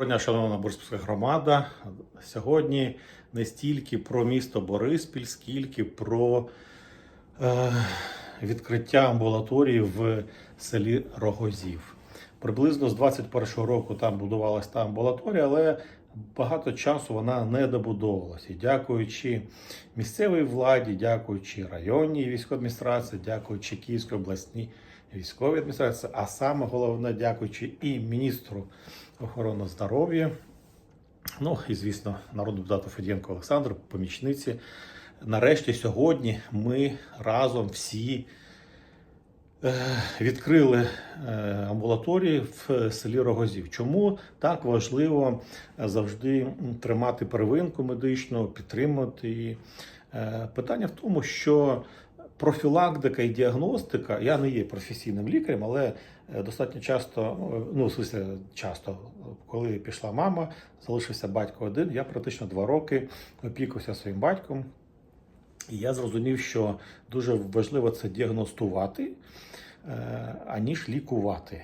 Доброго дня, шановна Бориспільська громада. Сьогодні не стільки про місто Бориспіль, скільки про е, відкриття амбулаторії в селі Рогозів. Приблизно з 21-го року там будувалася та амбулаторія, але багато часу вона не добудовувалася. Дякуючи місцевій владі, дякуючи районній військовій адміністрації, дякуючи Київській обласній військовій адміністрації, а саме головне, дякуючи і міністру охорони здоров'я. Ну і звісно, народному депутату Федієнко Олександру, помічниці. Нарешті сьогодні ми разом всі е, відкрили е, амбулаторії в селі Рогозів. Чому так важливо завжди тримати первинку медичну, підтримувати її? Е, Питання в тому, що профілактика і діагностика, я не є професійним лікарем, але е, достатньо часто, ну, в смысле, часто, коли пішла мама, залишився батько один, я практично два роки опікувався своїм батьком. І я зрозумів, що дуже важливо це діагностувати, е, аніж лікувати.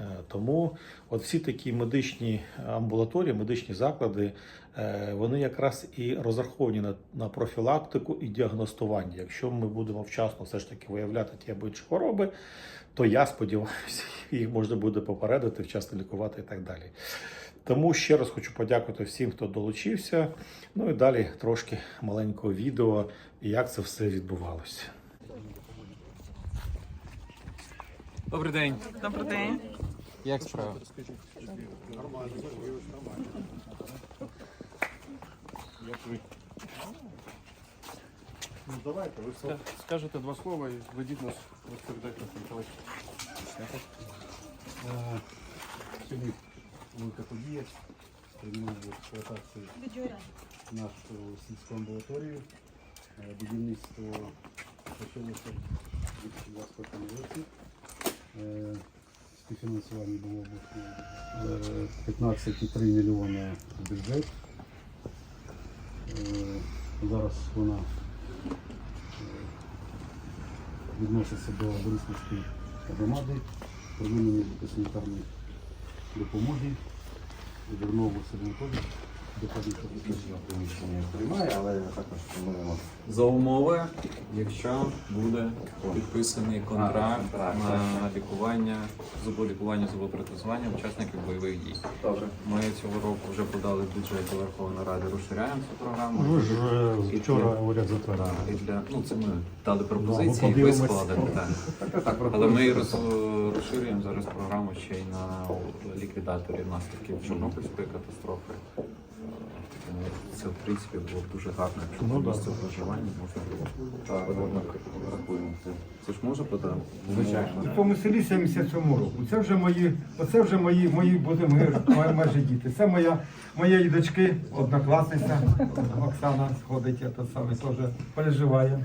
Е, Тому от всі такі медичні амбулаторії, медичні заклади, е, вони якраз і розраховані на, на профілактику і діагностування. Якщо ми будемо вчасно все ж таки виявляти ті або інші хвороби, то я сподіваюся, їх можна буде попередити, вчасно лікувати і так далі. Тому ще раз хочу подякувати всім, хто долучився. Ну і далі трошки маленького відео, як це все відбувалося. Добрий день. Добрий день. Як справа? Ну давайте, ви Скажете два слова і ведіть нас, розповідайте Миколаївич. Е, Сьогодні велика подія. Приймемо в експлуатацію нашу сільську амбулаторію. Е, Будівництво почалося 2025 році. Е, Співфінансування було е, 15,3 мільйона бюджет. Е, Зараз вона е, відноситься до Бориспільської громади, повинні бути санітарної допомоги. Вернув Василь Докладніше приміщення приймає, але також плануємо. За умови, якщо буде підписаний контракт на лікування, зуболікування, зубопротезування учасників бойових дій. Добре. Ми цього року вже подали бюджет до Верховної Ради, розширяємо цю програму. Ви ж е, вчора уряд затвердили. І для ну це ми дали пропозиції, ми ви подивимось. складете. Так. Але ми роз- розширюємо зараз програму ще й на ліквідаторів наслідків Чорнобильської катастрофи. Це в принципі було б дуже гарно, якщо Ну, да. місце проживання можна було. Так, рахуємо це. Це ж може бути Звичайно. В тому селі 77 року. Це вже мої, оце вже мої, мої будемо май- майже діти. Це моя, моєї дочки, однокласниця Оксана сходить, я то саме теж переживає.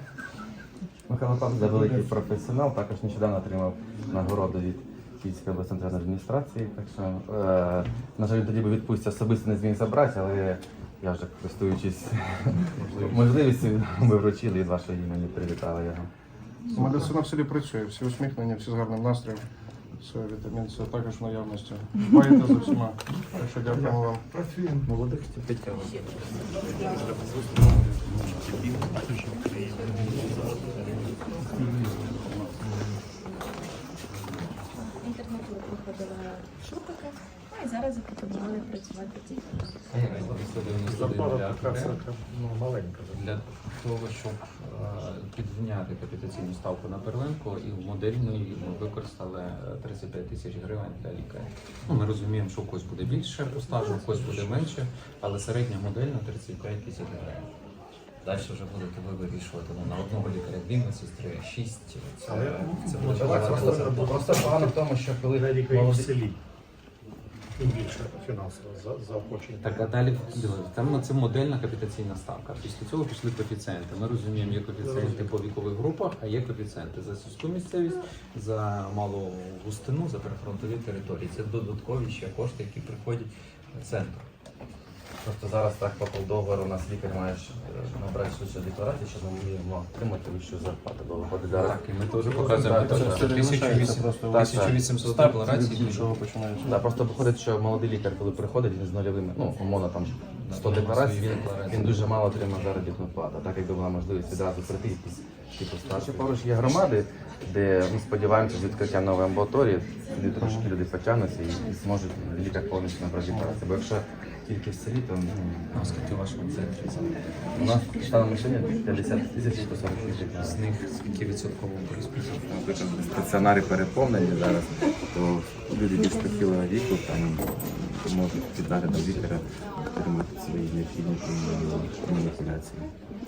Михайло Павлович це великий професіонал, також нещодавно отримав нагороду від Київської обласної адміністрації. Так що, е, на жаль, тоді би відпустці особисто не зміг забрати, але я вже користуючись можливістю, ми вручили і від вашого імені привітали його. Медицина в селі працює, всі усміхнені, всі з гарним настроєм. Все, вітамін С також в наявності. Дбаєте за всіма. Так що дякуємо вам. Працюємо. молодих підтягнути. Інтернатура проходила в Шупиках, ну і зараз запропонували працювати ці. Зарплата така все ну, маленька. для того, щоб е, підняти капітаційну ставку на перлинку, і в модельній ми використали е, 35 тисяч гривень для лікарів. Ну, ми розуміємо, що когось буде більше по стажу, когось буде менше, але середня модельна 35 тисяч гривень. Далі вже будете ви вирішувати ну, на одного лікаря дві медсестри, шість. Це, це буде Просто, просто погано в тому, що коли Лікарі в молоді- селі. Тим більше фінансово за- заохочення. Так, а далі дивись, там це модельна капітаційна ставка. Після цього пішли коефіцієнти. Ми розуміємо, є коефіцієнти по вікових групах, а є коефіцієнти за сільську місцевість, за малу густину, за прифронтові території. Це додаткові ще кошти, які приходять в центр. Просто зараз так по договору у нас лікар має е, набрати швидше декларації, щоб ми можемо отримати вищу зарплату. Бо виходить зараз. Так, і ми теж показуємо Так, так, 1800 просто 1800 декларацій. від чого починається. Да, просто виходить, що молодий лікар, коли приходить, він з нульовими, ну, умовно там 100 декларацій, він, він дуже мало отримав заробітну плату. Так якби була можливість відразу прийти і типу стати. Поруч є громади, де ми сподіваємося з відкриття нової амбулаторії, сюди трошки люди потягнуться і, зможуть лікар повністю набрати декларації. Бо якщо тільки в селі, то ну, скільки в вашому центрі? у нас станом на сьогодні 50 тисяч 146 З них скільки відсотково користуються? Наприклад, стаціонари переповнені зараз, то люди більш похилого віку там можуть піддати до лікаря, отримати свої необхідні маніпуляції.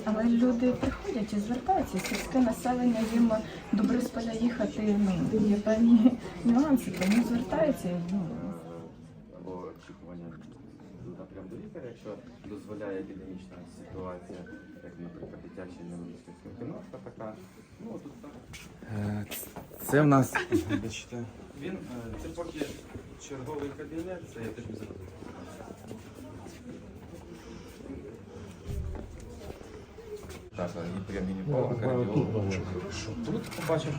Але люди приходять і звертаються. Сільське населення їм до Брисполя їхати. Ну є певні нюанси, тому звертаються. Ну, або очікування на прям до лікаря, якщо дозволяє епідемічна ситуація, як, наприклад, дитяча невеличка кіношка така. Ну, тут так. Це в нас, бачите, він, е, це поки черговий кабінет, це я теж не забув. Так, і прям гінеколог, кардіолог. Тут побачимо,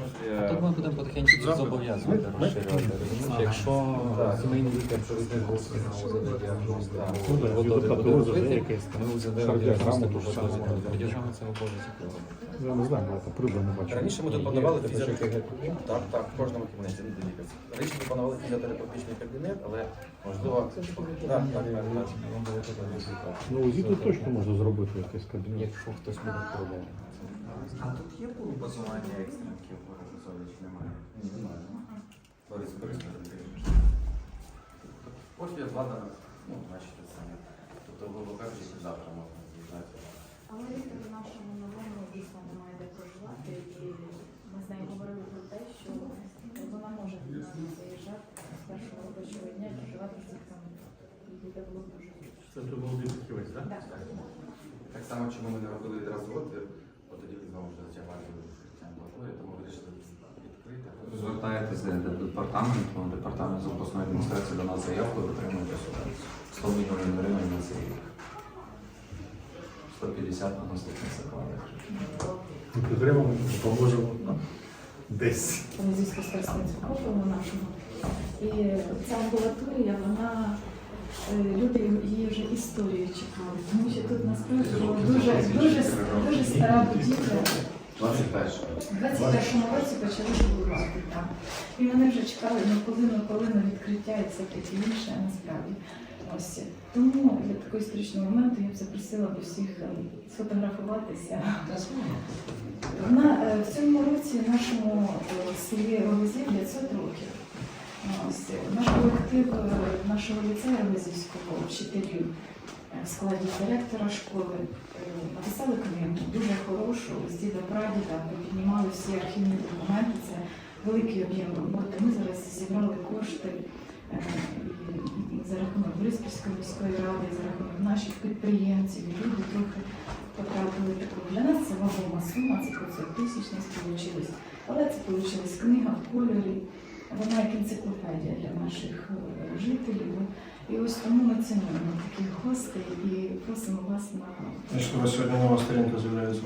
тут ми будемо потихеньку зобов'язувати розширювати. Якщо сімейний лікар проведе гості на УЗД готові буде робити, ми УЗД діагностику готові. Держава це обов'язок. Я не знаю, це прибув не бачу. Раніше ми тут планували фізіотерапевтичний Так, так, в кожному кабінеті не лікар. Раніше ми планували фізіотерапевтичний кабінет, але можливо. Так, так, так, так. Ну, УЗІ тут точно можна зробити якийсь кабінет. Якщо хтось буде пробувати. А тут є базування екстренків, Борисович немає. Немає. Борис Борисович. Пошля влада, ну, значить, це саме. Тобто, грубо кажучи, завтра можна з'їжджати. Але лікарю нашому новому дійсно немає де проживати, і ми з нею говорили про те, що вона може від нас заїжджати з першого робочого дня і проживати з дітками. І це було б дуже зручно. Це вже молодий фахівець, так? Так. Так само, чому ми не робили відразу отвір, бо тоді знову ж затягали відкриття амбулаторії, тому вирішили відкрити. Звертаєтеся до департаменту, департамент з обласної адміністрації до нас заявку і отримуєте сюди 100 мільйонів гривень на цей рік. 150 на наступний заклад. Підтримуємо, допоможемо десь. Лозівську старостинську округу нашого. І ця амбулаторія, вона люди її вже історію чекали, тому що тут насправді була дуже, дуже, дуже стара будівля. 21. У 21-му році почали будувати там. І вони вже чекали на хвилину, хвилину відкриття і все таке інше, насправді. Ось тому для такого історичного моменту я б запросила б усіх е, сфотографуватися. На, е, в цьому році в нашому е, селі Рогозів 500 років. Ось, наш колектив е, нашого ліцею Рогозівського вчителів е, в складі директора школи е, написали книгу, дуже хорошу, з діда прадіда, піднімали всі архівні документи, це великий об'єм роботи. Ми зараз зібрали кошти за рахунок Бориспільської міської ради, за рахунок наших підприємців, люди трохи потрапили таку. Для нас це вагома сума, це 500 тисяч не вийшло. Але це вийшла книга в кольорі. Вона як енциклопедія для наших е, жителів. І ось тому ми цінуємо таких гостей і просимо вас на Що у сьогодні нова сторінка з'являється.